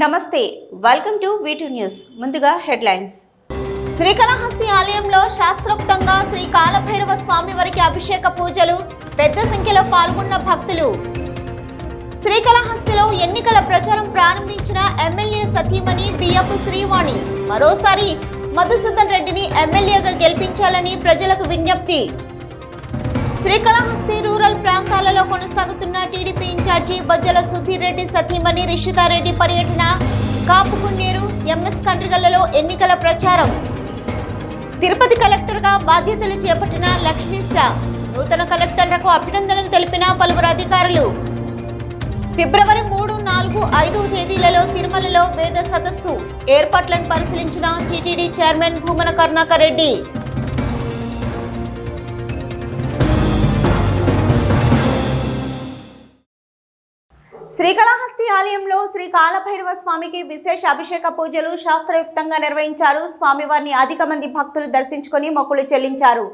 నమస్తే welcome to V two news ముందుగా headlines Srikalahasti ఆలయంలో శాస్త్రోక్తంగా శ్రీ కాలభైరవ స్వామి వారికి అభిషేక పూజలు పెద్ద సంఖ్యలో పాల్గొన్న భక్తులు. శ్రీకాళహస్తిలో ఎన్నికల ప్రచారం ప్రారంభించిన ఎమ్మెల్యే సతీమణి బియ్యపు శ్రీవాణి. మరోసారి మధుసూదన్ రెడ్డిని ఎమ్మెల్యేగా గెలిపించాలని ప్రజలకు విజ్ఞప్తి. శ్రీకాళహస్తి రూరల్ ప్రాంతాలలో కొనసాగుతున్న టీడీపీ ఇన్ఛార్జి బజ్జల సుధీర్ రెడ్డి సతీమణి రిషితారెడ్డి పర్యటన కాపుకున్నేరు ఎంఎస్ కండ్రిగల్లలో ఎన్నికల ప్రచారం. తిరుపతి కలెక్టర్గా బాధ్యతలు చేపట్టిన లక్ష్మీశా నూతన కలెక్టర్లకు అభినందనలు తెలిపిన పలువురు అధికారులు. ఫిబ్రవరి మూడు నాలుగు ఐదు తేదీలలో తిరుమలలో వేద సదస్సు ఏర్పాట్లను పరిశీలించిన టీటీడీ చైర్మన్ భూమన కరుణాకర్ రెడ్డి. శ్రీకాళహస్తి ఆలయంలో శ్రీ కాలభైరవ స్వామికి విశేష అభిషేక పూజలు శాస్త్రయుక్తంగా నిర్వహించారు. స్వామివారిని అధిక మంది భక్తులు దర్శించుకొని మొక్కులు చెల్లించారు.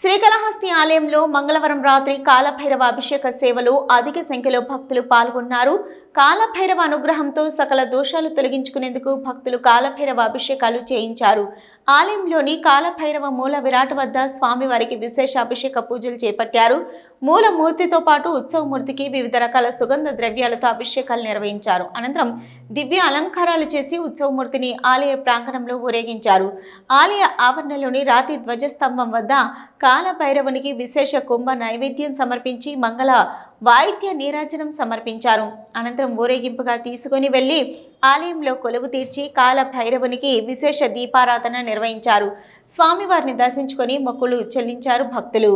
శ్రీకాళహస్తి ఆలయంలో మంగళవారం రాత్రి కాలభైరవ అభిషేక సేవలో అధిక సంఖ్యలో భక్తులు పాల్గొన్నారు. కాలభైరవ అనుగ్రహంతో సకల దోషాలు తొలగించుకునేందుకు భక్తులు కాలభైరవ అభిషేకాలు చేయించారు. ఆలయంలోని కాలభైరవ మూల విరాట్ వద్ద స్వామివారికి విశేష అభిషేక పూజలు చేపట్టారు. మూల మూర్తితో పాటు ఉత్సవమూర్తికి వివిధ రకాల సుగంధ ద్రవ్యాలతో అభిషేకాలు నిర్వహించారు. అనంతరం దివ్య అలంకారాలు చేసి ఉత్సవమూర్తిని ఆలయ ప్రాంగణంలో ఊరేగించారు. ఆలయ ఆవరణలోని రాతి ధ్వజస్తంభం వద్ద కాలభైరవునికి విశేష కుంభ నైవేద్యం సమర్పించి మంగళ వాయిద్య నీరాజనం సమర్పించారు. అనంతరం ఊరేగింపుగా తీసుకొని వెళ్ళి ఆలయంలో కొలువు తీర్చి కాల భైరవునికి విశేష దీపారాధన నిర్వహించారు. స్వామివారిని దర్శించుకొని మొక్కులు చెల్లించారు భక్తులు.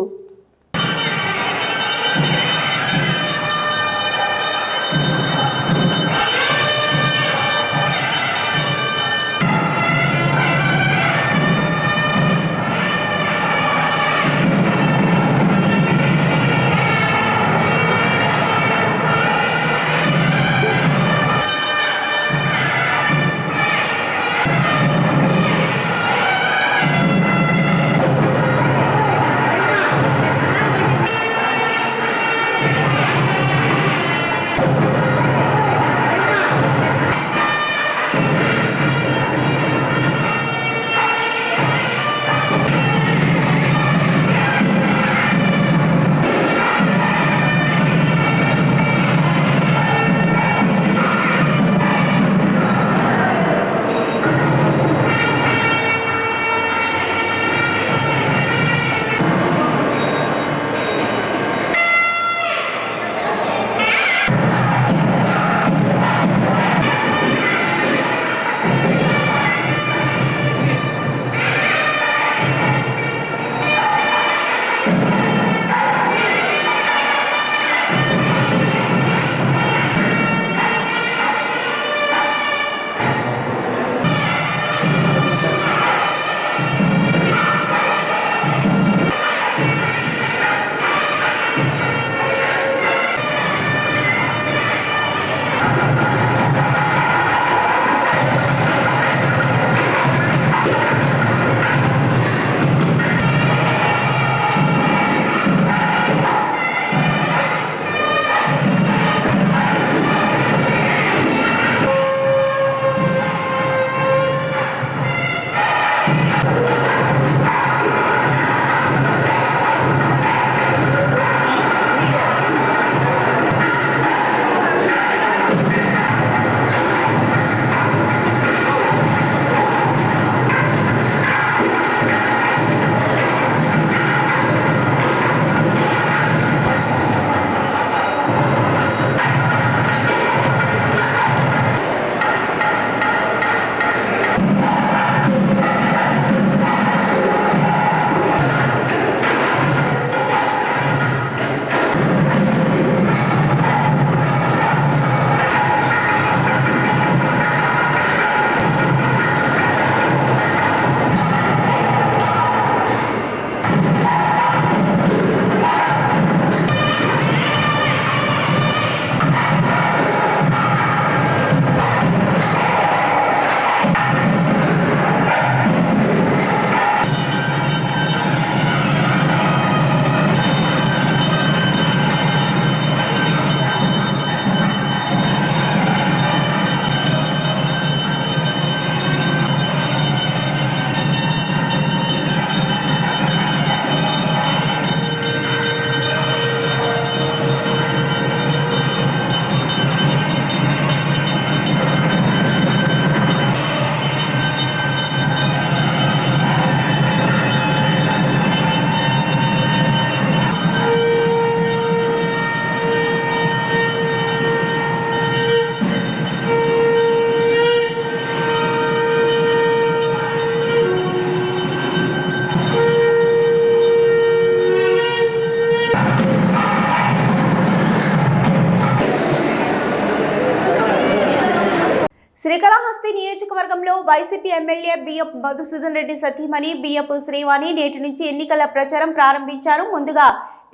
ఎమ్మెల్యే బిఎఫ్ మధుసూదన్ రెడ్డి సతీమణి బిఎఫ్ శ్రీవాణి నేటి నుంచి ఎన్నికల ప్రచారం ప్రారంభించారు. ముందుగా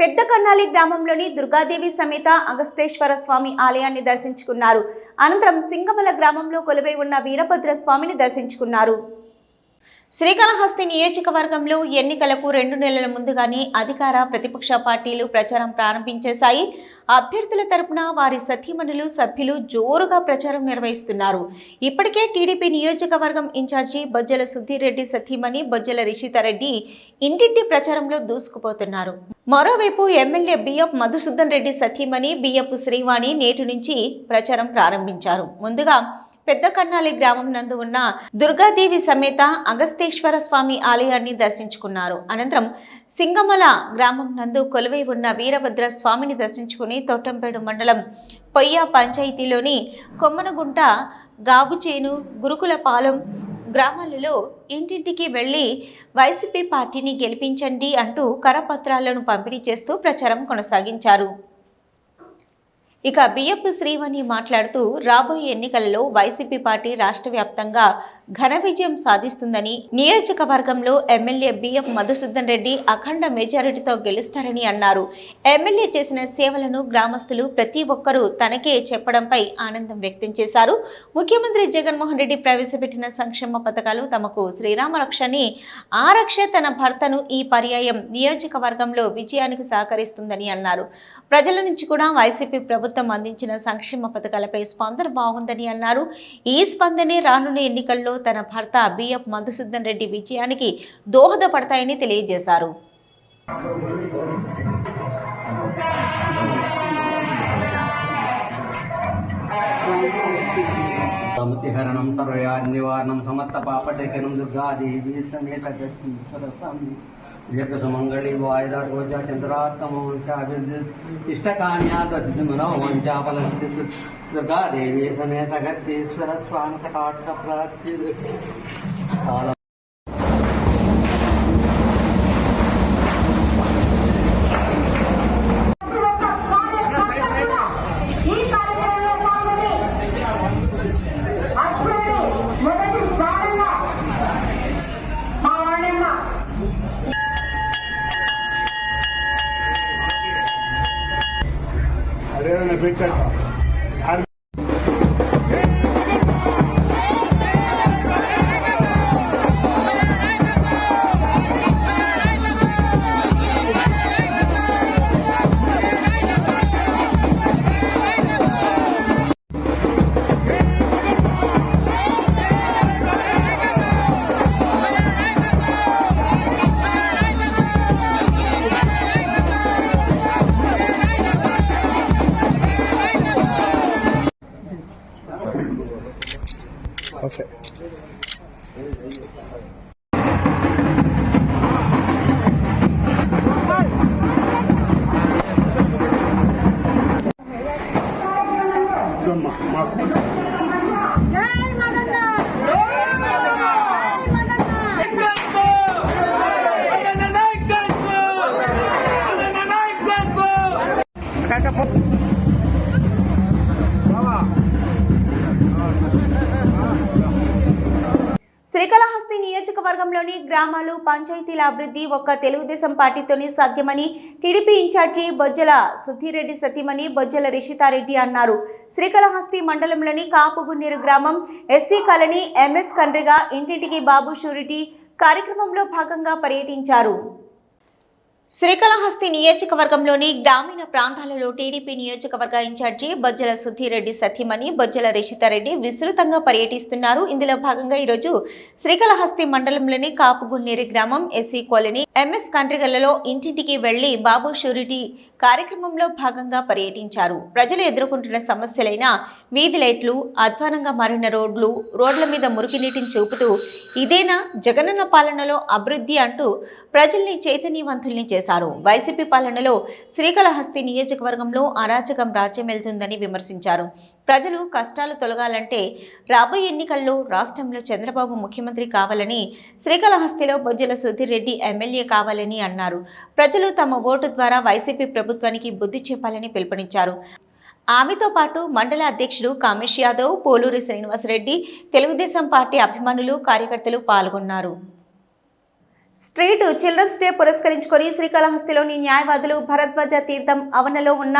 పెద్ద కన్నాలి గ్రామంలోని దుర్గాదేవి సమేత అగస్తేశ్వర స్వామి ఆలయాన్ని దర్శించుకున్నారు. అనంతరం సింగమల గ్రామంలో కొలువై ఉన్న వీరభద్ర స్వామిని దర్శించుకున్నారు. శ్రీకాళహస్తి నియోజకవర్గంలో ఎన్నికలకు రెండు నెలల ముందుగానే అధికార ప్రతిపక్ష పార్టీలు ప్రచారం ప్రారంభించేశాయి. అభ్యర్థుల తరపున వారి సతీమణులు సభ్యులు జోరుగా ప్రచారం నిర్వహిస్తున్నారు. ఇప్పటికే టీడీపీ నియోజకవర్గం ఇన్ఛార్జి బొజ్జల సుధీరెడ్డి సతీమణి బొజ్జల రిషితారెడ్డి ఇంటింటి ప్రచారంలో దూసుకుపోతున్నారు. మరోవైపు ఎమ్మెల్యే బిఎఫ్ మధుసూదన్ రెడ్డి సతీమణి బిఎఫ్ శ్రీవాణి నేటి నుంచి ప్రచారం ప్రారంభించారు. ముందుగా పెద్ద కన్నాలి గ్రామం నందు ఉన్న దుర్గాదేవి సమేత అగస్తేశ్వర స్వామి ఆలయాన్ని దర్శించుకున్నారు. అనంతరం సింగమల గ్రామం నందు కొలువై ఉన్న వీరభద్ర స్వామిని దర్శించుకుని తోటంపేడు మండలం పొయ్య పంచాయతీలోని కొమ్మనగుంట గాబుచేను గురుకులపాలెం గ్రామాలలో ఇంటింటికి వెళ్ళి వైసీపీ పార్టీని గెలిపించండి అంటూ కరపత్రాలను పంపిణీ చేస్తూ ప్రచారం కొనసాగించారు. ఇక బియ్యపు శ్రీవణి మాట్లాడుతూ రాబోయే ఎన్నికలలో వైసీపీ పార్టీ రాష్ట్ర వ్యాప్తంగా ఘన విజయం సాధిస్తుందని నియోజకవర్గంలో ఎమ్మెల్యే బిఎఫ్ మధుసూదన్ రెడ్డి అఖండ మెజారిటీతో గెలుస్తారని అన్నారు. ఎమ్మెల్యే చేసిన సేవలను గ్రామస్తులు ప్రతి ఒక్కరూ తనకే చెప్పడంపై ఆనందం వ్యక్తం చేశారు. ముఖ్యమంత్రి జగన్మోహన్ రెడ్డి ప్రవేశపెట్టిన సంక్షేమ పథకాలు తమకు శ్రీరామ రక్షని ఆ రక్ష తన భర్తను ఈ పర్యాయం నియోజకవర్గంలో విజయానికి సహకరిస్తుందని అన్నారు. ప్రజల నుంచి కూడా వైసీపీ ప్రభుత్వం అందించిన సంక్షేమ పథకాలపై స్పందన బాగుందని అన్నారు. ఈ స్పందనే రానున్న ఎన్నికల్లో తన భర్త బిఎఫ్ మధుసూదన్ రెడ్డి విజయానికి దోహదపడతాయని తెలియజేశారు. సముతిహరణం సర్వయాన్నివారణం సమత్త పాపటేకనం దుర్గాదేవి సమేత దీర్ఘసుమంగళి వాయుధ రోజా చంద్రాత్మవంశాభివృద్ధి ఇష్టకాన్యాదతి మనోవంశాఫలంతి దుర్గాదేవి సమేత గర్తీశ్వర స్వామి కటాక్ష ప్రాప్తి గ్రామాలు పంచాయతీల అభివృద్ధి ఒక్క తెలుగుదేశం పార్టీతోనే సాధ్యమని టీడీపీ ఇన్ఛార్జి బొజ్జల సుధీరెడ్డి సతీమణి బొజ్జల రిషితారెడ్డి అన్నారు. శ్రీకాళహస్తి మండలంలోని కాపుగున్నీరు గ్రామం ఎస్సీ కాలనీ ఎంఎస్ కండ్రిగా ఇంటింటికి బాబు షూరిటీ కార్యక్రమంలో భాగంగా పర్యటించారు. శ్రీకాళహస్తి నియోజకవర్గంలోని గ్రామీణ ప్రాంతాలలో టీడీపీ నియోజకవర్గ ఇన్ఛార్జి బొజ్జల సుధీరెడ్డి సతీమణి బొజ్జల రిషితారెడ్డి విస్తృతంగా పర్యటిస్తున్నారు. ఇందులో భాగంగా ఈరోజు శ్రీకాళహస్తి మండలంలోని కాపుగున్నేరి గ్రామం ఎస్సీ కాలనీ ఎంఎస్ కంట్రిగల్లలో ఇంటింటికి వెళ్ళి బాబు షూరిటీ కార్యక్రమంలో భాగంగా పర్యటించారు. ప్రజలు ఎదుర్కొంటున్న సమస్యలైన వీధి లైట్లు అధ్వానంగా మారిన రోడ్లు రోడ్ల మీద మురికి నీటిని చూపుతూ ఇదేనా జగనన్న పాలనలో అభివృద్ధి అంటూ ప్రజల్ని చైతన్యవంతుల్ని చేశారు. వైసీపీ పాలనలో శ్రీకాళహస్తి నియోజకవర్గంలో అరాచకం రాజ్యమెళ్తుందని విమర్శించారు. ప్రజలు కష్టాలు తొలగాలంటే రాబోయే ఎన్నికల్లో రాష్ట్రంలో చంద్రబాబు ముఖ్యమంత్రి కావాలని శ్రీకాళహస్తిలో బొజ్జల సుధీర్ రెడ్డి ఎమ్మెల్యే కావాలని అన్నారు. ప్రజలు తమ ఓటు ద్వారా వైసీపీ ప్రభుత్వానికి బుద్ధి చెప్పాలని పిలుపునిచ్చారు. ఆమెతో పాటు మండల అధ్యక్షుడు కామేష్ యాదవ్ పోలూరి శ్రీనివాసరెడ్డి తెలుగుదేశం పార్టీ అభిమానులు కార్యకర్తలు పాల్గొన్నారు. స్ట్రీట్ చిల్డ్రన్స్ డే పురస్కరించుకొని శ్రీకాళహస్తిలోని న్యాయవాదులు భరద్వాజ తీర్థం అవనలో ఉన్న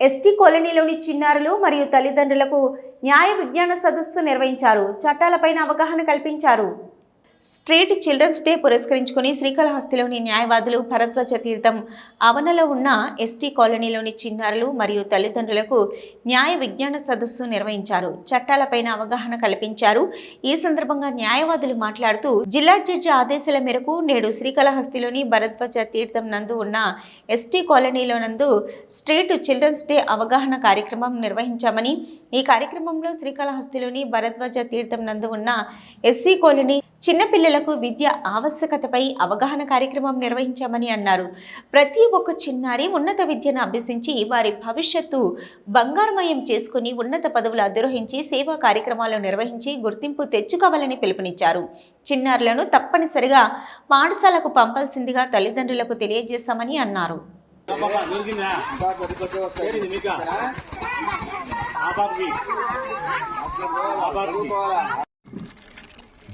ఎస్టీ కాలనీలోని చిన్నారులు మరియు తల్లిదండ్రులకు న్యాయ విజ్ఞాన సదస్సు నిర్వహించారు. చట్టాలపైన అవగాహన కల్పించారు. స్ట్రీట్ చిల్డ్రన్స్ డే పురస్కరించుకుని శ్రీకాళహస్తిలోని న్యాయవాదులు భరద్వాజ తీర్థం అవనలో ఉన్న ఎస్టీ కాలనీలోని చిన్నారులు మరియు తల్లిదండ్రులకు న్యాయ విజ్ఞాన సదస్సు నిర్వహించారు. చట్టాలపైన అవగాహన కల్పించారు. ఈ సందర్భంగా న్యాయవాదులు మాట్లాడుతూ జిల్లా జడ్జి ఆదేశాల మేరకు నేడు శ్రీకాళహస్తిలోని భరద్వాజ తీర్థం నందు ఉన్న ఎస్టీ కాలనీలో నందు స్ట్రీట్ చిల్డ్రన్స్ డే అవగాహన కార్యక్రమం నిర్వహించామని ఈ కార్యక్రమంలో శ్రీకాళహస్తిలోని భరద్వాజ తీర్థం నందు ఉన్న ఎస్సీ కాలనీ చిన్నపిల్లలకు విద్య ఆవశ్యకతపై అవగాహన కార్యక్రమం నిర్వహించామని అన్నారు. ప్రతి ఒక్క చిన్నారి ఉన్నత విద్యను అభ్యసించి వారి భవిష్యత్తు బంగారుమయం చేసుకుని ఉన్నత పదవులు అధిరోహించి సేవా కార్యక్రమాలు నిర్వహించి గుర్తింపు తెచ్చుకోవాలని పిలుపునిచ్చారు. చిన్నారులను తప్పనిసరిగా పాఠశాలకు పంపాల్సిందిగా తల్లిదండ్రులకు తెలియజేశామని అన్నారు.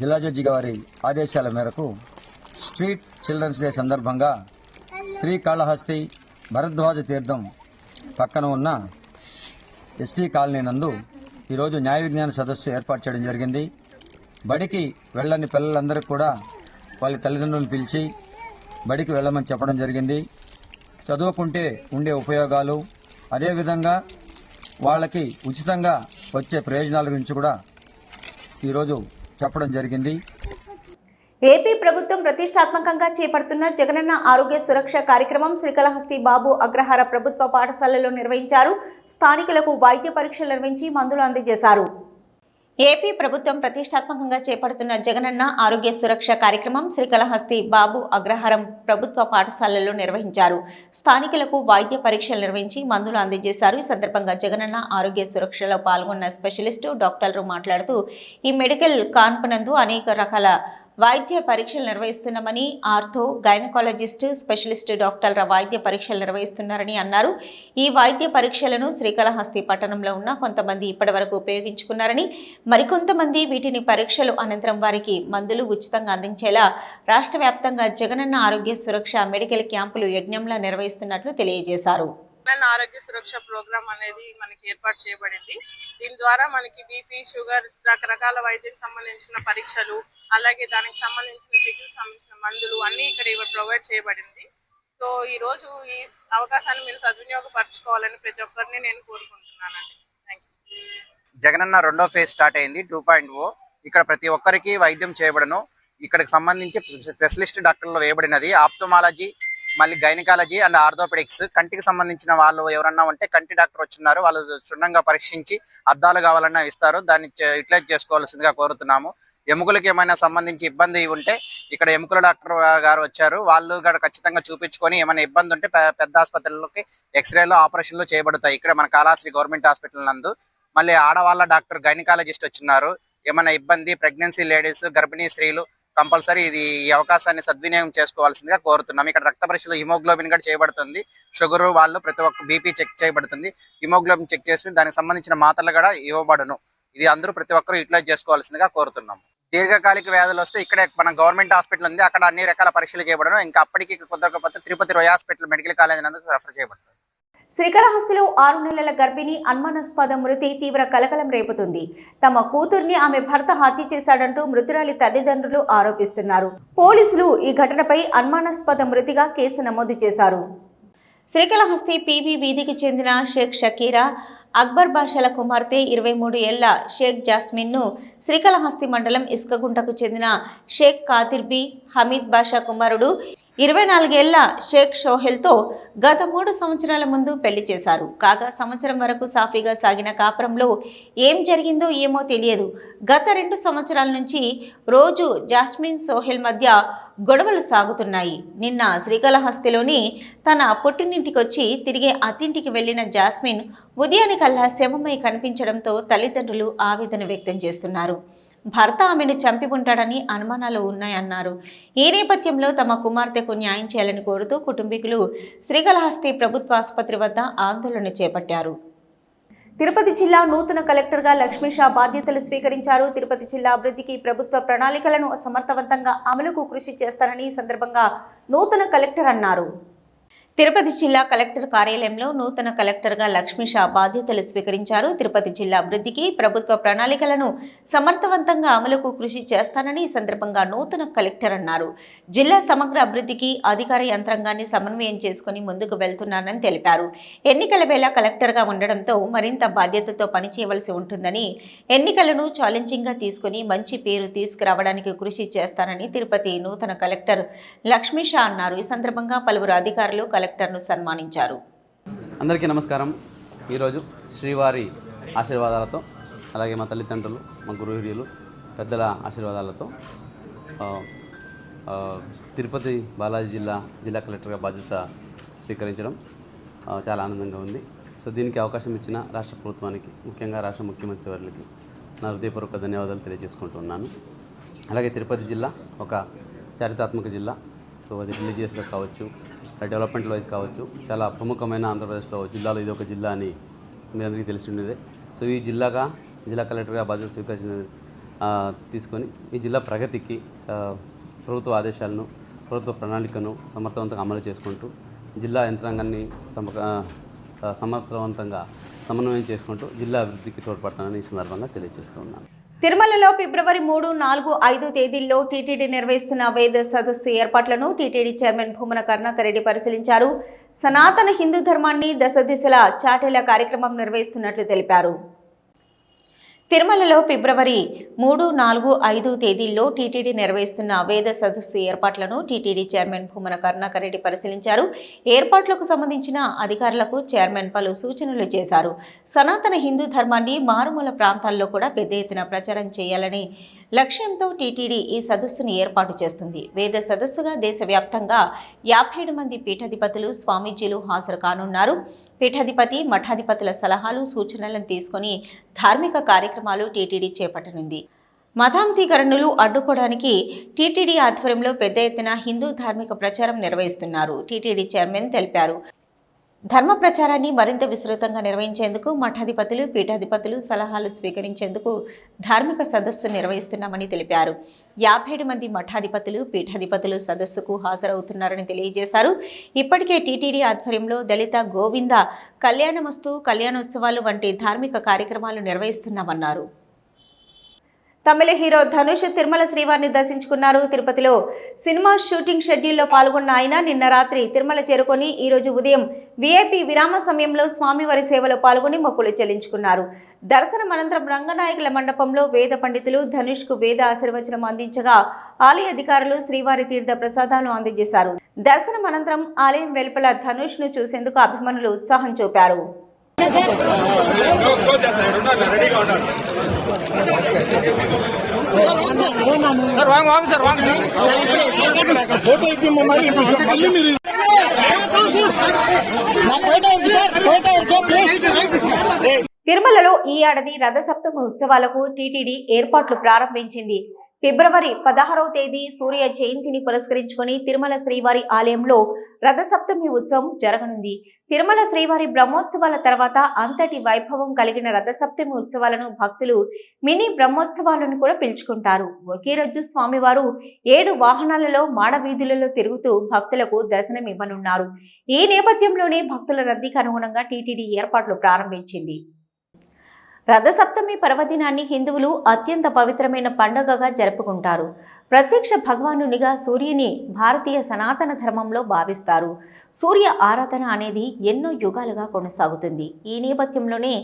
జిల్లా జడ్జి గారి ఆదేశాల మేరకు స్ట్రీట్ చిల్డ్రన్స్ డే సందర్భంగా శ్రీకాళహస్తి భరద్వాజ తీర్థం పక్కన ఉన్న ఎస్టీ కాలనీ నందు ఈరోజు న్యాయ విజ్ఞాన సదస్సు ఏర్పాటు చేయడం జరిగింది. బడికి వెళ్ళని పిల్లలందరికీ కూడా వాళ్ళ తల్లిదండ్రులను పిలిచి బడికి వెళ్ళమని చెప్పడం జరిగింది. చదువుకుంటే ఉండే ఉపయోగాలు అదేవిధంగా వాళ్ళకి ఉచితంగా వచ్చే ప్రయోజనాల గురించి కూడా ఈరోజు చెప్పడం జరిగింది. ఏపీ ప్రభుత్వం ప్రతిష్టాత్మకంగా చేపడుతున్న జగనన్న ఆరోగ్య సురక్ష కార్యక్రమం శ్రీకాళహస్తి బాబు అగ్రహార ప్రభుత్వ పాఠశాలలో నిర్వహించారు. స్థానికులకు వైద్య పరీక్షలు నిర్వహించి మందులు అందజేశారు. ఏపీ ప్రభుత్వం ప్రతిష్టాత్మకంగా చేపడుతున్న జగనన్న ఆరోగ్య సురక్ష కార్యక్రమం శ్రీకాళహస్తి బాబు అగ్రహారం ప్రభుత్వ పాఠశాలలో నిర్వహించారు. స్థానికులకు వైద్య పరీక్షలు నిర్వహించి మందులు అందజేశారు. ఈ సందర్భంగా జగనన్న ఆరోగ్య సురక్షలో పాల్గొన్న స్పెషలిస్టు డాక్టర్లు మాట్లాడుతూ ఈ మెడికల్ కాన్పునందు అనేక రకాల వైద్య పరీక్షలు నిర్వహిస్తున్నామని ఆర్థో గైనకాలజిస్ట్ స్పెషలిస్ట్ డాక్టర్ల వైద్య పరీక్షలు నిర్వహిస్తున్నారని అన్నారు. ఈ వైద్య పరీక్షలను శ్రీకాళహస్తి పట్టణంలో ఉన్న కొంతమంది ఇప్పటివరకు ఉపయోగించుకున్నారని మరికొంతమంది వీటిని పరీక్షలు అనంతరం వారికి మందులు ఉచితంగా అందించేలా రాష్ట్ర వ్యాప్తంగా జగనన్న ఆరోగ్య సురక్ష మెడికల్ క్యాంపులు యజ్ఞంలా నిర్వహిస్తున్నట్లు తెలియజేశారు. జగనన్న ఆరోగ్య సురక్ష ప్రోగ్రామ్ అనేది మనకి ఏర్పాటు చేయబడింది. దీని ద్వారా మనకి బీపీ షుగర్ రకరకాల వైద్యం సంబంధించిన పరీక్షలు అలాగే దానికి సంబంధించిన చికిత్స సంబంధించిన మందులు అన్ని ఇక్కడ ఇవి ప్రొవైడ్ చేయబడింది. సో ఈ రోజు ఈ అవకాశాన్ని మీరు సద్వినియోగపరచుకోవాలని ప్రతి ఒక్కరిని నేను కోరుకుంటున్నానండి. థ్యాంక్ యూ జగనన్న రెండో ఫేజ్ స్టార్ట్ అయింది టూ పాయింట్ ఓ. ఇక్కడ ప్రతి ఒక్కరికి వైద్యం చేయబడను. ఇక్కడికి సంబంధించి స్పెషలిస్ట్ డాక్టర్లు వేయబడినది ఆప్తమాలజీ మళ్ళీ గైనకాలజీ అండ్ ఆర్థోపెడిక్స్. కంటికి సంబంధించిన వాళ్ళు ఎవరన్నా ఉంటే కంటి డాక్టర్ వచ్చిన్నారు వాళ్ళు క్షుణ్ణంగా పరీక్షించి అద్దాలు కావాలన్నా ఇస్తారు. దాన్ని యూటిలైజ్ చేసుకోవాల్సిందిగా కోరుతున్నాము. ఎముకలకు ఏమైనా సంబంధించి ఇబ్బంది ఉంటే ఇక్కడ ఎముకల డాక్టర్ గారు వచ్చారు. వాళ్ళు కూడా ఖచ్చితంగా చూపించుకొని ఏమైనా ఇబ్బంది ఉంటే పెద్ద ఆసుపత్రులకి ఎక్స్రేలు ఆపరేషన్లు చేయబడతాయి. ఇక్కడ మన కాళాశ్రీ గవర్నమెంట్ హాస్పిటల్ నందు. మళ్ళీ ఆడవాళ్ళ డాక్టర్ గైనకాలజిస్ట్ వచ్చినారు ఏమైనా ఇబ్బంది ప్రెగ్నెన్సీ లేడీస్ గర్భిణీ స్త్రీలు కంపల్సరీ ఇది ఈ అవకాశాన్ని సద్వినియోగం చేసుకోవాల్సిందిగా కోరుతున్నాం. ఇక్కడ రక్త పరీక్షలు హిమోగ్లోబిన్ కూడా చేయబడుతుంది. షుగర్ వాళ్ళు ప్రతి ఒక్క బీపీ చెక్ చేయబడుతుంది. హిమోగ్లోబిన్ చెక్ చేసి దానికి సంబంధించిన మాత్రలు కూడా ఇవ్వబడును. ఇది అందరూ ప్రతి ఒక్కరూ యూటిలైజ్ చేసుకోవాల్సిందిగా కోరుతున్నాం దీర్ఘకాలిక వ్యాధులు వస్తే ఇక్కడే మన గవర్నమెంట్ హాస్పిటల్ ఉంది. అక్కడ అన్ని రకాల పరీక్షలు చేయబడను. ఇంకా అప్పటికి కుదరకపోతే Tirupati Ruia hospital medical college నందుకు refer చేయబడుతుంది. శ్రీకాళహస్తిలో ఆరు నెలల గర్భిణి అనుమానాస్పద మృతి తీవ్ర కలకలం రేపుతుంది. తమ కూతుర్ని ఆమె భర్త హత్య చేశాడంటూ మృతురాలి తల్లిదండ్రులు ఆరోపిస్తున్నారు. పోలీసులు ఈ ఘటనపై అనుమానాస్పద మృతిగా కేసు నమోదు చేశారు. శ్రీకాళహస్తి పీవీ వీధికి చెందిన షేక్ షకీరా అక్బర్ బాషాల కుమార్తె ఇరవై మూడు ఏళ్ళ షేక్ జాస్మిన్ను శ్రీకాళహస్తి మండలం ఇసుకగుంటకు చెందిన షేక్ కాతిర్బి హమీద్ బాషా కుమారుడు ఇరవై నాలుగేళ్ళ షేక్ షోహెల్తో గత మూడు సంవత్సరాల ముందు పెళ్ళి చేశారు. కాగా సంవత్సరం వరకు సాఫీగా సాగిన కాపురంలో ఏం జరిగిందో ఏమో తెలియదు. గత రెండు సంవత్సరాల నుంచి రోజు జాస్మిన్ సోహెల్ మధ్య గొడవలు సాగుతున్నాయి. నిన్న శ్రీకాళహస్తిలోని తన పుట్టినింటికొచ్చి తిరిగి అత్తింటికి వెళ్ళిన జాస్మిన్ ఉదయానికల్లా శవమై కనిపించడంతో తల్లిదండ్రులు ఆవేదన వ్యక్తం చేస్తున్నారు. భర్త ఆమెను చంపి ఉంటాడని అనుమానాలు ఉన్నాయన్నారు. ఈ నేపథ్యంలో తమ కుమార్తెకు న్యాయం చేయాలని కోరుతూ కుటుంబీకులు శ్రీకాళహస్తి ప్రభుత్వ ఆసుపత్రి వద్ద ఆందోళన చేపట్టారు. తిరుపతి జిల్లా నూతన కలెక్టర్గా లక్ష్మీ షా బాధ్యతలు స్వీకరించారు. తిరుపతి జిల్లా అభివృద్ధికి ప్రభుత్వ ప్రణాళికలను సమర్థవంతంగా అమలుకు కృషి చేస్తారని సందర్భంగా నూతన కలెక్టర్ అన్నారు. తిరుపతి జిల్లా కలెక్టర్ కార్యాలయంలో నూతన కలెక్టర్గా లక్ష్మీ షా బాధ్యతలు స్వీకరించారు. తిరుపతి జిల్లా అభివృద్ధికి ప్రభుత్వ ప్రణాళికలను సమర్థవంతంగా అమలుకు కృషి చేస్తానని ఈ సందర్భంగా నూతన కలెక్టర్ అన్నారు. జిల్లా సమగ్ర అభివృద్ధికి అధికార యంత్రాంగాన్ని సమన్వయం చేసుకుని ముందుకు వెళ్తున్నానని తెలిపారు. ఎన్నికల వేళ కలెక్టర్గా ఉండడంతో మరింత బాధ్యతతో పనిచేయవలసి ఉంటుందని ఎన్నికలను ఛాలెంజింగ్గా తీసుకుని మంచి పేరు తీసుకురావడానికి కృషి చేస్తానని తిరుపతి నూతన కలెక్టర్ లక్ష్మీ షా అన్నారు. ఈ సందర్భంగా పలువురు అధికారులు కలెక్టర్ను సన్మానించారు. అందరికీ నమస్కారం. ఈరోజు శ్రీవారి ఆశీర్వాదాలతో అలాగే మా తల్లిదండ్రులు మా గురుహిర్యులు పెద్దల ఆశీర్వాదాలతో తిరుపతి బాలాజీ జిల్లా జిల్లా కలెక్టర్గా బాధ్యత స్వీకరించడం చాలా ఆనందంగా ఉంది. సో దీనికి అవకాశం ఇచ్చిన రాష్ట్ర ప్రభుత్వానికి ముఖ్యంగా రాష్ట్ర ముఖ్యమంత్రి వారికి నా హృదయపూర్వక ధన్యవాదాలు తెలియజేసుకుంటున్నాను. అలాగే తిరుపతి జిల్లా ఒక చారిత్రాత్మక జిల్లా. సో అది రిలీజియస్గా కావచ్చు డెవలప్మెంట్ వైజ్ కావచ్చు చాలా ప్రముఖమైన ఆంధ్రప్రదేశ్లో జిల్లాలో ఇది ఒక జిల్లా అని మీ అందరికీ తెలిసి ఉండేదే సో ఈ జిల్లాగా జిల్లా కలెక్టర్గా బాధ్యత స్వీకరించిన తీసుకొని ఈ జిల్లా ప్రగతికి ప్రభుత్వ ఆదేశాలను ప్రభుత్వ ప్రణాళికను సమర్థవంతంగా అమలు చేసుకుంటూ జిల్లా యంత్రాంగాన్ని సమ సమర్థవంతంగా సమన్వయం చేసుకుంటూ జిల్లా అభివృద్ధికి తోడ్పడతానని ఈ సందర్భంగా తెలియజేస్తూ ఉన్నాను. తిరుమలలో ఫిబ్రవరి మూడు నాలుగు ఐదు తేదీల్లో టీటీడీ నిర్వహిస్తున్న వేద సదస్సు ఏర్పాట్లను టీటీడీ చైర్మన్ భూమన కరుణాకర్ రెడ్డి పరిశీలించారు. సనాతన హిందూ ధర్మాన్ని దశ దిశల చాటేల కార్యక్రమం నిర్వహిస్తున్నట్లు తెలిపారు. తిరుమలలో ఫిబ్రవరి మూడు నాలుగు ఐదు తేదీల్లో టీటీడీ నిర్వహిస్తున్న వేద సదస్సు ఏర్పాట్లను టీటీడీ చైర్మన్ భూమన కరుణాకర్ రెడ్డి పరిశీలించారు. ఏర్పాట్లకు సంబంధించిన అధికారులకు చైర్మన్ పలు సూచనలు చేశారు. సనాతన హిందూ ధర్మాన్ని మారుమూల ప్రాంతాల్లో కూడా పెద్ద ఎత్తున ప్రచారం చేయాలని లక్ష్యంతో టీటీడీ ఈ సదస్సును ఏర్పాటు చేస్తుంది. వేద సదస్సుగా దేశవ్యాప్తంగా యాభై ఏడు మంది పీఠాధిపతులు స్వామీజీలు హాజరు కానున్నారు. పీఠాధిపతి మఠాధిపతుల సలహాలు సూచనలను తీసుకొని ధార్మిక కార్యక్రమాలు టీటీడీ చేపట్టనుంది. మతాంతీకరణలు అడ్డుకోవడానికి టీటీడీ ఆధ్వర్యంలో పెద్ద ఎత్తున హిందూ ధార్మిక ప్రచారం నిర్వహిస్తున్నారు. టీటీడీ చైర్మన్ తెలిపారు. ధర్మ ప్రచారాన్ని మరింత విస్తృతంగా నిర్వహించేందుకు మఠాధిపతులు పీఠాధిపతులు సలహాలు స్వీకరించేందుకు ధార్మిక సదస్సు నిర్వహిస్తున్నామని తెలిపారు. యాభై ఏడు మంది మఠాధిపతులు పీఠాధిపతులు సదస్సుకు హాజరవుతున్నారని తెలియజేశారు. ఇప్పటికే టీటీడీ ఆధ్వర్యంలో దళిత గోవింద కళ్యాణమస్తు కళ్యాణోత్సవాలు వంటి ధార్మిక కార్యక్రమాలు నిర్వహిస్తున్నామన్నారు. తమిళ హీరో ధనుష్ తిరుమల శ్రీవారిని దర్శించుకున్నారు. తిరుపతిలో సినిమా షూటింగ్ షెడ్యూల్లో పాల్గొన్న ఆయన నిన్న రాత్రి తిరుమల చేరుకొని ఈరోజు ఉదయం విఐపి విరామ సమయంలో స్వామివారి సేవలో పాల్గొని మొక్కులు చెల్లించుకున్నారు. దర్శనం అనంతరం రంగనాయకుల మండపంలో వేద పండితులు ధనుష్కు వేద ఆశీర్వచనం అందించగా ఆలయ అధికారులు శ్రీవారి తీర్థ ప్రసాదాలను అందజేశారు. దర్శనం అనంతరం ఆలయం వెలుపల ధనుష్ను చూసేందుకు అభిమానులు ఉత్సాహం చూపారు. తిరుమలలో ఈ ఏడాది రథసప్తమి ఉత్సవాలకు టీటీడీ ఏర్పాట్లు ప్రారంభించింది. ఫిబ్రవరి పదహారవ తేదీ సూర్య జయంతిని పురస్కరించుకొని తిరుమల శ్రీవారి ఆలయంలో రథసప్తమి ఉత్సవం జరగనుంది. తిరుమల శ్రీవారి బ్రహ్మోత్సవాల తర్వాత అంతటి వైభవం కలిగిన రథసప్తమి ఉత్సవాలను భక్తులు మినీ బ్రహ్మోత్సవాలను కూడా పిలుచుకుంటారు. ఒకే రోజు స్వామివారు ఏడు వాహనాలలో మాడవీధులలో తిరుగుతూ భక్తులకు దర్శనం ఇవ్వనున్నారు ఈ నేపథ్యంలోనే భక్తుల రద్దీకి అనుగుణంగా టీటీడీ ఏర్పాట్లు ప్రారంభించింది. రథసప్తమి పర్వదినాన్ని హిందువులు అత్యంత పవిత్రమైన పండుగగా జరుపుకుంటారు. ప్రత్యక్ష భగవానునిగా సూర్యుని భారతీయ సనాతన ధర్మంలో భావిస్తారు. సూర్య ఆరాధన అనేది ఎన్నో యుగాలుగా కొనసాగుతుంది. ఈ నేపథ్యంలోనే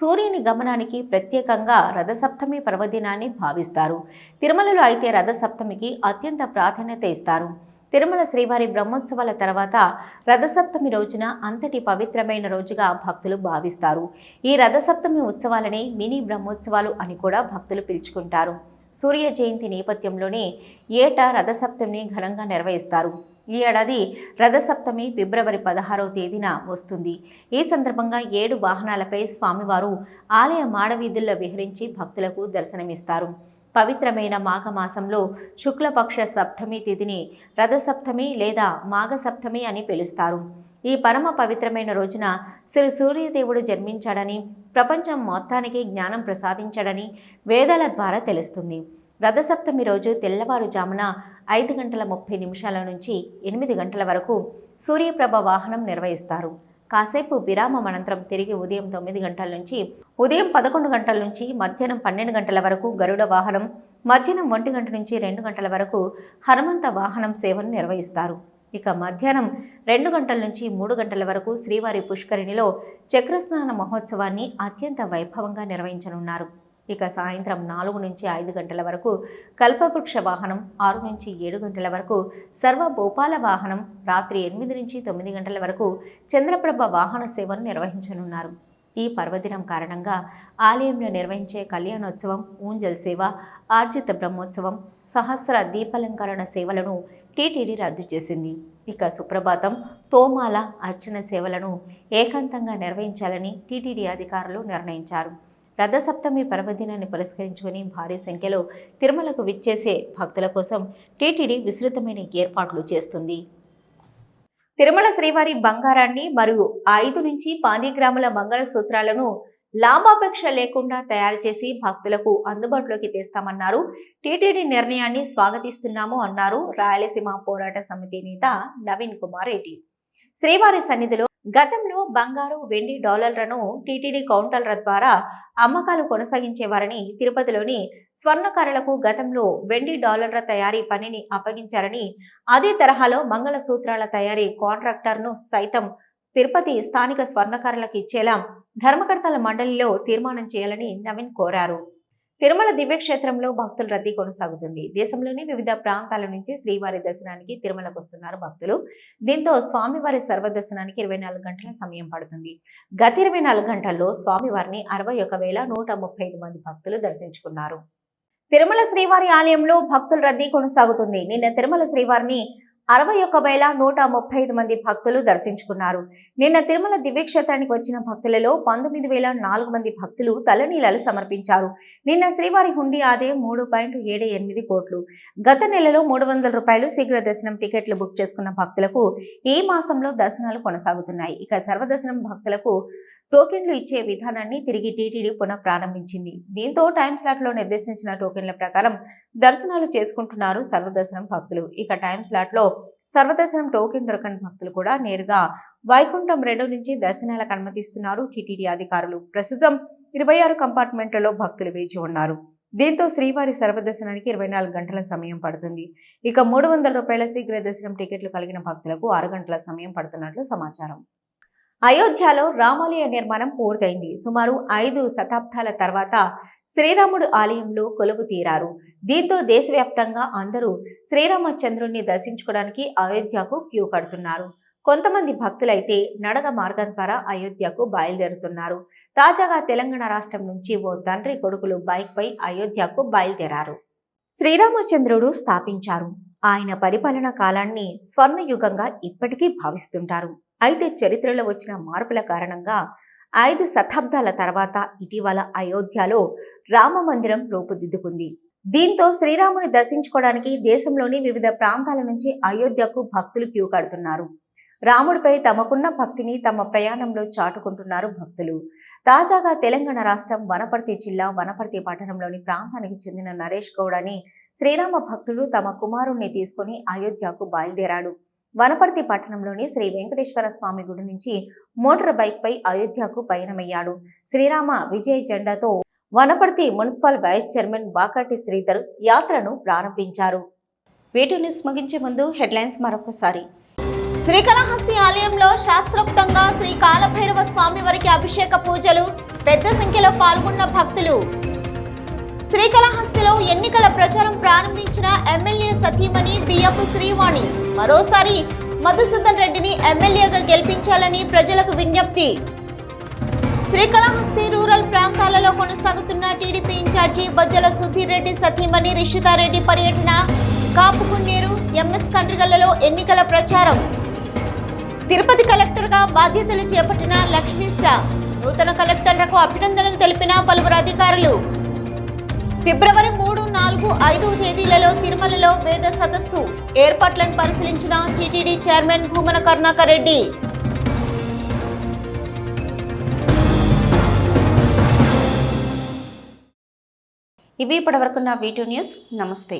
సూర్యుని గమనానికి ప్రత్యేకంగా రథసప్తమి పర్వదినాన్ని భావిస్తారు. తిరుమలలో అయితే రథసప్తమికి అత్యంత ప్రాధాన్యత ఇస్తారు. తిరుమల శ్రీవారి బ్రహ్మోత్సవాల తర్వాత రథసప్తమి రోజున అంతటి పవిత్రమైన రోజుగా భక్తులు భావిస్తారు. ఈ రథసప్తమి ఉత్సవాలని మినీ బ్రహ్మోత్సవాలు అని కూడా భక్తులు పిలుచుకుంటారు. సూర్య జయంతి నేపథ్యంలోనే ఏటా రథసప్తమిని ఘనంగా నిర్వహిస్తారు. ఈ ఏడాది రథసప్తమి ఫిబ్రవరి పదహారవ తేదీన వస్తుంది. ఈ సందర్భంగా ఏడు వాహనాలపై స్వామివారు ఆలయ మాడవీధుల్లో విహరించి భక్తులకు దర్శనమిస్తారు. పవిత్రమైన మాఘమాసంలో శుక్లపక్ష సప్తమి తిథిని రథసప్తమి లేదా మాఘసప్తమి అని పిలుస్తారు. ఈ పరమ పవిత్రమైన రోజున శ్రీ సూర్యదేవుడు జన్మించాడని ప్రపంచం మొత్తానికి జ్ఞానం ప్రసాదించాడని వేదాల ద్వారా తెలుస్తుంది. రథసప్తమి రోజు తెల్లవారుజామున ఐదు గంటల ముప్పై నిమిషాల నుంచి ఎనిమిది గంటల వరకు సూర్యప్రభ వాహనం నిర్వహిస్తారు. కాసేపు విరామం అనంతరం తిరిగి ఉదయం తొమ్మిది గంటల నుంచి ఉదయం పదకొండు గంటల నుంచి మధ్యాహ్నం పన్నెండు గంటల వరకు గరుడ వాహనం మధ్యాహ్నం ఒంటి గంట నుంచి రెండు గంటల వరకు హనుమంత వాహనం సేవను నిర్వహిస్తారు. ఇక మధ్యాహ్నం రెండు గంటల నుంచి మూడు గంటల వరకు శ్రీవారి పుష్కరిణిలో చక్రస్నాన మహోత్సవాన్ని అత్యంత వైభవంగా నిర్వహించనున్నారు. ఇక సాయంత్రం నాలుగు నుంచి ఐదు గంటల వరకు కల్పవృక్ష వాహనం ఆరు నుంచి ఏడు గంటల వరకు సర్వ భోపాల వాహనం రాత్రి ఎనిమిది నుంచి తొమ్మిది గంటల వరకు చంద్రప్రభ వాహన సేవను నిర్వహించనున్నారు. ఈ పర్వదినం కారణంగా ఆలయంలో నిర్వహించే కళ్యాణోత్సవం ఊంజల్ సేవ ఆర్జిత బ్రహ్మోత్సవం సహస్ర దీపాలంకరణ సేవలను టీటీడీ రద్దు చేసింది. ఇక సుప్రభాతం తోమాల అర్చన సేవలను ఏకాంతంగా నిర్వహించాలని టీటీడీ అధికారులు నిర్ణయించారు. రథసప్తమి పర్వదినాన్ని పురస్కరించుకుని భారీ సంఖ్యలో తిరుమలకు విచ్చేసే భక్తుల కోసం టీటీడీ విస్తృతమైన ఏర్పాట్లు చేస్తుంది. తిరుమల శ్రీవారి బంగారాన్ని మరియు ఐదు నుంచి పది గ్రాముల మంగళసూత్రాలను లాభాపేక్ష లేకుండా తయారు చేసి భక్తులకు అందుబాటులోకి తెస్తామన్నారు. టీటీడీ నిర్ణయాన్ని స్వాగతిస్తున్నాము అన్నారు రాయలసీమ పోరాట సమితి నేత నవీన్ కుమార్ రెడ్డి. శ్రీవారి సన్నిధిలో గతంలో బంగారు వెండి డాలర్లను టీటీడీ కౌంటర్ల ద్వారా అమ్మకాలు కొనసాగించేవారని తిరుపతిలోని స్వర్ణకారులకు గతంలో వెండి డాలర్ల తయారీ పనిని అప్పగించారని అదే తరహాలో మంగళసూత్రాల తయారీ కాంట్రాక్టర్ను సైతం తిరుపతి స్థానిక స్వర్ణకారులకు ఇచ్చేలా ధర్మకర్తల మండలిలో తీర్మానం చేయాలని నవీన్ కోరారు. తిరుమల దివ్యక్షేత్రంలో భక్తుల రద్దీ కొనసాగుతుంది. దేశంలోని వివిధ ప్రాంతాల నుంచి శ్రీవారి దర్శనానికి తిరుమలకు వస్తున్నారు భక్తులు. దీంతో స్వామివారి సర్వదర్శనానికి ఇరవై నాలుగు గంటల సమయం పడుతుంది. గత ఇరవై నాలుగు గంటల్లో స్వామివారిని అరవై ఒక వేల నూట ముప్పై ఐదు మంది భక్తులు దర్శించుకున్నారు. తిరుమల శ్రీవారి ఆలయంలో భక్తుల రద్దీ కొనసాగుతుంది. నిన్న తిరుమల శ్రీవారిని అరవై ఒక్క వేల నూట ముప్పై ఐదు మంది భక్తులు దర్శించుకున్నారు. నిన్న తిరుమల దివ్యక్షేత్రానికి వచ్చిన భక్తులలో పంతొమ్మిది వేల నాలుగు మంది భక్తులు తలనీలాలు సమర్పించారు. నిన్న శ్రీవారి హుండీ ఆదాయం మూడు పాయింట్ ఏడు ఎనిమిది కోట్లు. గత నెలలో మూడు వందల రూపాయలు శీఘ్ర దర్శనం టికెట్లు బుక్ చేసుకున్న భక్తులకు ఈ మాసంలో దర్శనాలు కొనసాగుతున్నాయి. ఇక సర్వదర్శనం భక్తులకు టోకెన్లు ఇచ్చే విధానాన్ని తిరిగి టీటీడీ పునః ప్రారంభించింది. దీంతో టైం స్లాట్లో నిర్దేశించిన టోకెన్ల ప్రకారం దర్శనాలు చేసుకుంటున్నారు సర్వదర్శనం భక్తులు. ఇక టైం స్లాట్లో సర్వదర్శనం టోకెన్ దొరకని భక్తులు కూడా నేరుగా వైకుంఠం రెండు నుంచి దర్శనాలకు అనుమతిస్తున్నారు టీటీడీ అధికారులు. ప్రస్తుతం ఇరవై ఆరు కంపార్ట్మెంట్లలో భక్తులు వేచి ఉన్నారు. దీంతో శ్రీవారి సర్వదర్శనానికి ఇరవై నాలుగు గంటల సమయం పడుతుంది. ఇక మూడు వందల రూపాయల శీఘ్ర దర్శనం టికెట్లు కలిగిన భక్తులకు ఆరు గంటల సమయం పడుతున్నట్లు సమాచారం. అయోధ్యలో రామాలయ నిర్మాణం పూర్తయింది. సుమారు ఐదు శతాబ్దాల తర్వాత శ్రీరాముడు ఆలయంలో కొలువు తీరారు. దీంతో దేశవ్యాప్తంగా అందరూ శ్రీరామచంద్రుణ్ణి దర్శించుకోవడానికి అయోధ్యకు క్యూ కడుతున్నారు. కొంతమంది భక్తులైతే నడక మార్గం ద్వారా అయోధ్యకు బయలుదేరుతున్నారు. తాజాగా తెలంగాణ రాష్ట్రం నుంచి ఓ తండ్రి కొడుకులు బైక్ పై అయోధ్యకు బయలుదేరారు. శ్రీరామచంద్రుడు స్థాపించారు. ఆయన పరిపాలన కాలాన్ని స్వర్ణయుగంగా ఇప్పటికీ భావిస్తుంటారు. అయితే చరిత్రలో వచ్చిన మార్పుల కారణంగా ఐదు శతాబ్దాల తర్వాత ఇటీవల అయోధ్యలో రామ మందిరం రూపుదిద్దుకుంది. దీంతో శ్రీరాముని దర్శించుకోవడానికి దేశంలోని వివిధ ప్రాంతాల నుంచి అయోధ్యకు భక్తులు క్యూ కడుతున్నారు. రాముడిపై తమకున్న భక్తిని తమ ప్రయాణంలో చాటుకుంటున్నారు భక్తులు. తాజాగా తెలంగాణ రాష్ట్రం వనపర్తి జిల్లా వనపర్తి పట్టణంలోని ప్రాంతానికి చెందిన నరేష్ గౌడ్ అని శ్రీరామ భక్తుడు తమ కుమారుణ్ణి తీసుకుని అయోధ్యకు బయలుదేరాడు. వనపర్తి పట్టణంలోని శ్రీ వెంకటేశ్వర స్వామి గుడి నుంచి మోటార్ బైక్పై అయోధ్యకు పయనమయ్యాడు. శ్రీరామ విజయ్ జెండాతో Wanaparthy municipal vice chairman Bakati Sridhar యాత్రను ప్రారంభించారు. వీటిని ముగించే ముందు హెడ్లైన్స్ మరొకసారి. శ్రీకాళహస్తి ఆలయంలో శాస్త్రోక్తంగా శ్రీ కాలభైరవ స్వామి వారికి అభిషేక పూజలు పెద్ద సంఖ్యలో పాల్గొన్న భక్తులు శ్రీకాళహస్తిలో ఎన్నికల ప్రచారం ప్రారంభించిన ఎమ్మెల్యే సతీమణి బియ్యపు శ్రీవాణి. మరోసారి మధుసూదన్ రెడ్డిని ఎమ్మెల్యేగా గెలిపించాలని ప్రజలకు విజ్ఞప్తి. శ్రీకాళహస్తి రూరల్ ప్రాంతాలలో కొనసాగుతున్న టీడీపీ ఇన్ఛార్జి బజ్జల సుధీర్ రెడ్డి సతీమణి రిషితారెడ్డి పర్యటన కాపుకున్నేరు ఎంఎస్ కండ్రిగల్లలో ఎన్నికల ప్రచారం. తిరుపతి కలెక్టర్గా బాధ్యతలు చేపట్టిన లక్ష్మీశా నూతన కలెక్టర్లకు అభినందనలు తెలిపిన పలువురు అధికారులు. ఫిబ్రవరి మూడు నాలుగు ఐదు తేదీలలో తిరుమలలో వేద సదస్సు ఏర్పాట్లను పరిశీలించిన టీటీడీ చైర్మన్ భూమన కరుణాకర్ రెడ్డి. ఇవి ఇప్పటివరకున్న వీటూ న్యూస్. నమస్తే.